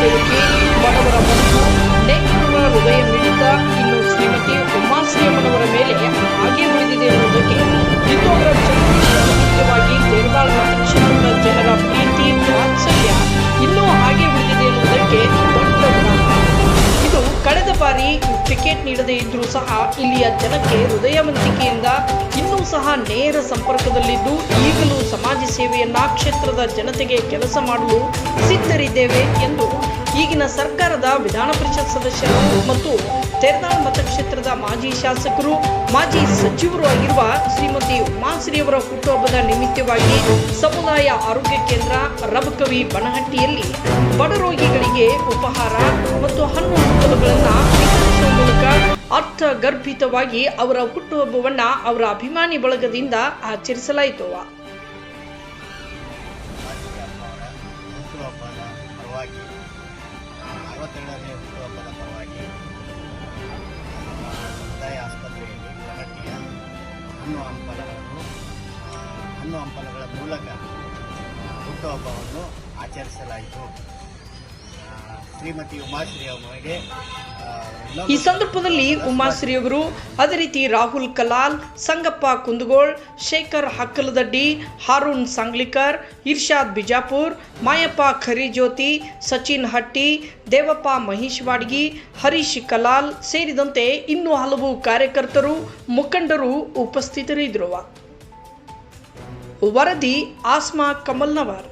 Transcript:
ಮನಸ್ಸು ನೇಕಾರರ ಹೃದಯ ಮಿಡಿತ ಇನ್ನು ಶ್ರೀಮತಿ ಉಮಾಶ್ರೀಯಮ್ಮನವರ ಮೇಲೆ ಹಾಗೆ ಉಳಿದಿದೆ ಎನ್ನುವುದಕ್ಕೆ ಇಂದು ಅವರ ನಿಮಿತ್ತವಾಗಿ ತೇರದಾಳ ಮತಕ್ಷೇತ್ರದ ಜನರ ಪ್ರೀತಿ ವಾತ್ಸಲ್ಯ ಇನ್ನೂ ಹಾಗೆ ಉಳಿದಿದೆ ಎನ್ನುವುದಕ್ಕೆ ದೊಡ್ಡ ಇದು ಕಳೆದ ಬಾರಿ ಟಿಕೆಟ್ ನೀಡದೇ ಇದ್ರೂ ಸಹ ಇಲ್ಲಿಯ ಜನಕ್ಕೆ ಹೃದಯವಂತಿಕೆಯಿಂದ ಇನ್ನೂ ಸಹ ನೇರ ಸಂಪರ್ಕದಲ್ಲಿದ್ದು ಈಗಲೂ ಸಮಾಜ ಸೇವೆಯನ್ನ ಕ್ಷೇತ್ರದ ಜನತೆಗೆ ಕೆಲಸ ಮಾಡಲು ಸಿದ್ಧರಿದ್ದೇವೆ ಎಂದು ಈಗಿನ ಸರ್ಕಾರದ ವಿಧಾನ ಪರಿಷತ್ ಸದಸ್ಯರು ಮತ್ತು ತೆರನಾಳ್ ಮತಕ್ಷೇತ್ರದ ಮಾಜಿ ಶಾಸಕರು, ಮಾಜಿ ಸಚಿವರು ಆಗಿರುವ ಶ್ರೀಮತಿ ಉಮಾಶ್ರೀಯವರ ಹುಟ್ಟುಹಬ್ಬದ ನಿಮಿತ್ತವಾಗಿ ಸಮುದಾಯ ಆರೋಗ್ಯ ಕೇಂದ್ರ ರಬಕವಿ ಬನಹಟ್ಟಿಯಲ್ಲಿ ಬಡ ರೋಗಿಗಳಿಗೆ ಉಪಹಾರ ಮತ್ತು ಹಣ್ಣು ಹಂಪಲುಗಳನ್ನು ವಿತರಿಸುವ ಮೂಲಕ ಅರ್ಥಗರ್ಭಿತವಾಗಿ ಅವರ ಹುಟ್ಟುಹಬ್ಬವನ್ನು ಅವರ ಅಭಿಮಾನಿ ಬಳಗದಿಂದ ಆಚರಿಸಲಾಯಿತು. ಅರವತ್ತೆರಡನೇ ಹುಟ್ಟುಹಬ್ಬದ ಪರವಾಗಿ ನಮ್ಮ ಸಮುದಾಯ ಆಸ್ಪತ್ರೆಯಲ್ಲಿ ಕನ್ನಟ್ಟಿಯ ಹಣ್ಣು ಹಂಪಲಗಳನ್ನು ಹಣ್ಣು ಹಂಪಲಗಳ ಮೂಲಕ ಹುಟ್ಟುಹಬ್ಬವನ್ನು ಆಚರಿಸಲಾಯಿತು. ಶ್ರೀಮತಿ ಉಮಾಶ್ರೀ ಅವರಿಗೆ ಈ ಸಂದರ್ಭದಲ್ಲಿ ಉಮಾಶ್ರೀಯವರು ಅದೇ ರೀತಿ ರಾಹುಲ್ ಕಲಾಲ್, ಸಂಗಪ್ಪ ಕುಂದಗೋಳ್, ಶೇಖರ್ ಹಕ್ಕಲದಡ್ಡಿ, ಹಾರೂನ್ ಸಂಗ್ಲಿಕರ್, ಇರ್ಷಾದ್ ಬಿಜಾಪುರ್, ಮಾಯಪ್ಪ ಖರಿಜ್ಯೋತಿ, ಸಚಿನ್ ಹಟ್ಟಿ, ದೇವಪ್ಪ ಮಹೇಶ್ ವಾಡ್ಗಿ ಹರೀಶ್ ಕಲಾಲ್ ಸೇರಿದಂತೆ ಇನ್ನೂ ಹಲವು ಕಾರ್ಯಕರ್ತರು, ಮುಖಂಡರು ಉಪಸ್ಥಿತರಿದ್ದರು. ವರದಿ ಆಸ್ಮಾ ಕಮಲ್ನವರ್.